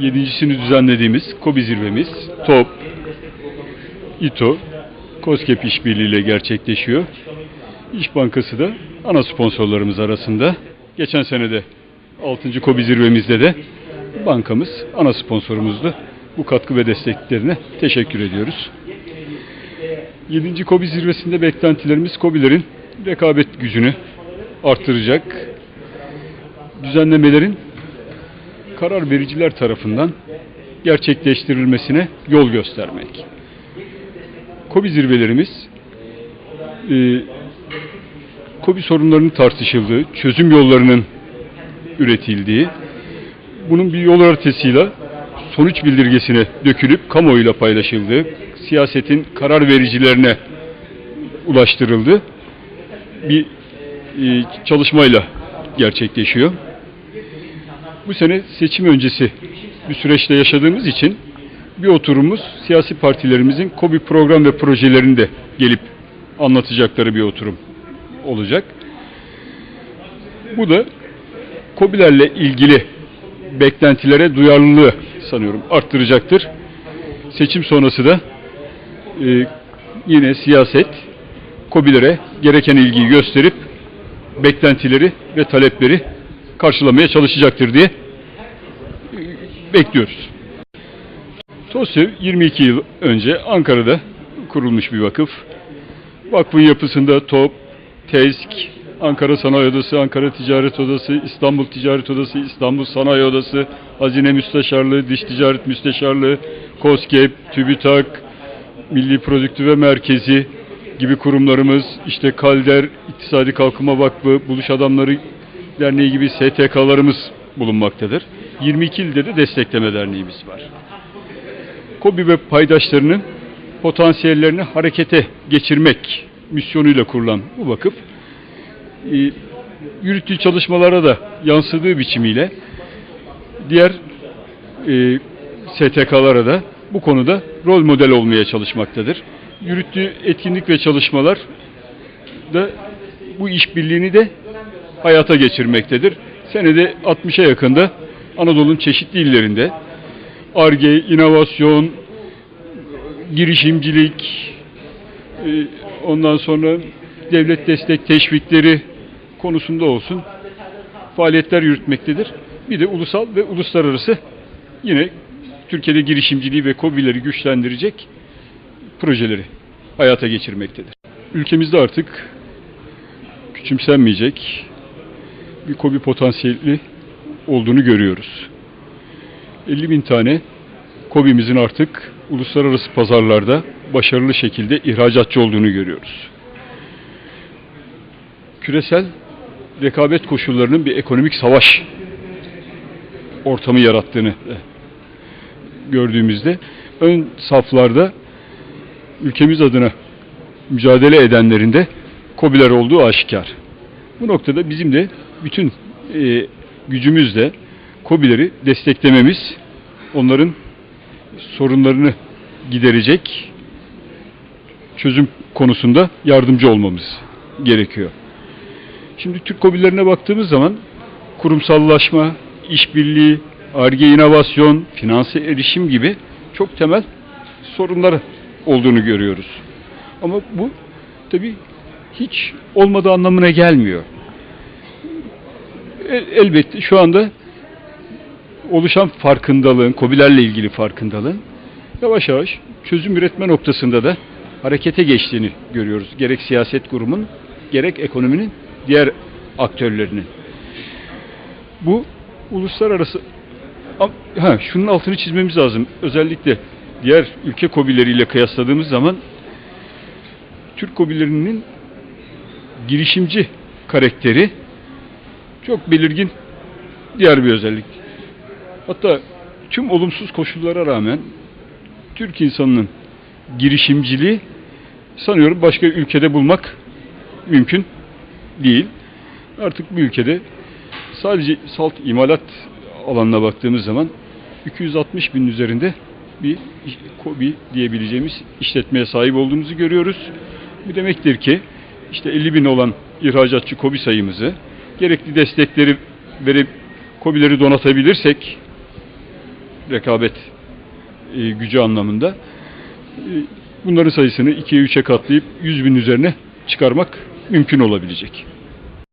yedincisini düzenlediğimiz KOBİ zirvemiz TOP, İTO, KOSGEB işbirliğiyle gerçekleşiyor. İş Bankası da ana sponsorlarımız arasında. Geçen sene de 6. KOBİ zirvemizde de bankamız ana sponsorumuzdu. Bu katkı ve desteklerine teşekkür ediyoruz. 7. KOBİ zirvesinde beklentilerimiz KOBİ'lerin rekabet gücünü arttıracak, düzenlemelerin karar vericiler tarafından gerçekleştirilmesine yol göstermek. KOBİ zirvelerimiz e, KOBİ sorunlarının tartışıldığı, çözüm yollarının üretildiği, bunun bir yol haritasıyla sonuç bildirgesine dökülüp kamuoyuyla paylaşıldığı, siyasetin karar vericilerine ulaştırıldığı bir e, çalışmayla gerçekleşiyor. Bu sene seçim öncesi bir süreçte yaşadığımız için bir oturumumuz siyasi partilerimizin KOBİ program ve projelerini de gelip anlatacakları bir oturum olacak. Bu da KOBİ'lerle ilgili beklentilere duyarlılığı sanıyorum arttıracaktır. Seçim sonrası da e, yine siyaset KOBİ'lere gereken ilgiyi gösterip beklentileri ve talepleri karşılamaya çalışacaktır diye bekliyoruz. TOSEV 22 yıl önce Ankara'da kurulmuş bir vakıf. Vakfın yapısında TOP, TESK, Ankara Sanayi Odası, Ankara Ticaret Odası, İstanbul Ticaret Odası, İstanbul Sanayi Odası, Hazine Müsteşarlığı, Dış Ticaret Müsteşarlığı, KOSGEB, TÜBİTAK, Milli Prodüktüve Merkezi gibi kurumlarımız, işte Kalder, İktisadi Kalkınma Vakfı, Buluş Adamları Derneği gibi STK'larımız bulunmaktadır. 22 ilde de destekleme derneğimiz var. KOBİ ve paydaşlarının potansiyellerini harekete geçirmek misyonuyla kurulan bu vakıf e, yürüttüğü çalışmalara da yansıdığı biçimiyle diğer e, STK'lara da bu konuda rol model olmaya çalışmaktadır. Yürüttüğü etkinlik ve çalışmalar da bu işbirliğini de hayata geçirmektedir. Senede 60'a yakında Anadolu'nun çeşitli illerinde ARGE, inovasyon, girişimcilik, e, ondan sonra devlet destek teşvikleri konusunda olsun faaliyetler yürütmektedir. Bir de ulusal ve uluslararası yine Türkiye'de girişimciliği ve KOBİ'leri güçlendirecek projeleri hayata geçirmektedir. Ülkemizde artık küçümsenmeyecek bir KOBİ potansiyeli olduğunu görüyoruz. 50 bin tane KOBİ'mizin artık uluslararası pazarlarda başarılı şekilde ihracatçı olduğunu görüyoruz. Küresel rekabet koşullarının bir ekonomik savaş ortamı yarattığını gördüğümüzde ön saflarda ülkemiz adına mücadele edenlerin de KOBİ'ler olduğu aşikar. Bu noktada bizim de bütün e, gücümüzle KOBİ'leri desteklememiz, onların sorunlarını giderecek çözüm konusunda yardımcı olmamız gerekiyor. Şimdi Türk KOBİ'lerine baktığımız zaman kurumsallaşma, işbirliği, ARGE inovasyon, finanse erişim gibi çok temel sorunları olduğunu görüyoruz. Ama bu tabi hiç olmadığı anlamına gelmiyor. El- Elbette şu anda oluşan farkındalığın, KOBİ'lerle ilgili farkındalığın yavaş yavaş çözüm üretme noktasında da harekete geçtiğini görüyoruz. Gerek siyaset kurumun, gerek ekonominin diğer aktörlerinin. Bu uluslararası ha şunun altını çizmemiz lazım. Özellikle diğer ülke KOBİ'leriyle kıyasladığımız zaman Türk KOBİ'lerinin girişimci karakteri çok belirgin diğer bir özellik. Hatta tüm olumsuz koşullara rağmen Türk insanının girişimciliği sanıyorum başka ülkede bulmak mümkün değil. Artık bu ülkede sadece salt imalat alanına baktığımız zaman 260 bin üzerinde bir KOBİ diyebileceğimiz işletmeye sahip olduğumuzu görüyoruz. Bu demektir ki işte 50 bin olan ihracatçı KOBİ sayımızı gerekli destekleri verip KOBİ'leri donatabilirsek rekabet e, gücü anlamında. E, bunların sayısını 2'ye 3'e katlayıp 100 bin üzerine çıkarmak mümkün olabilecek.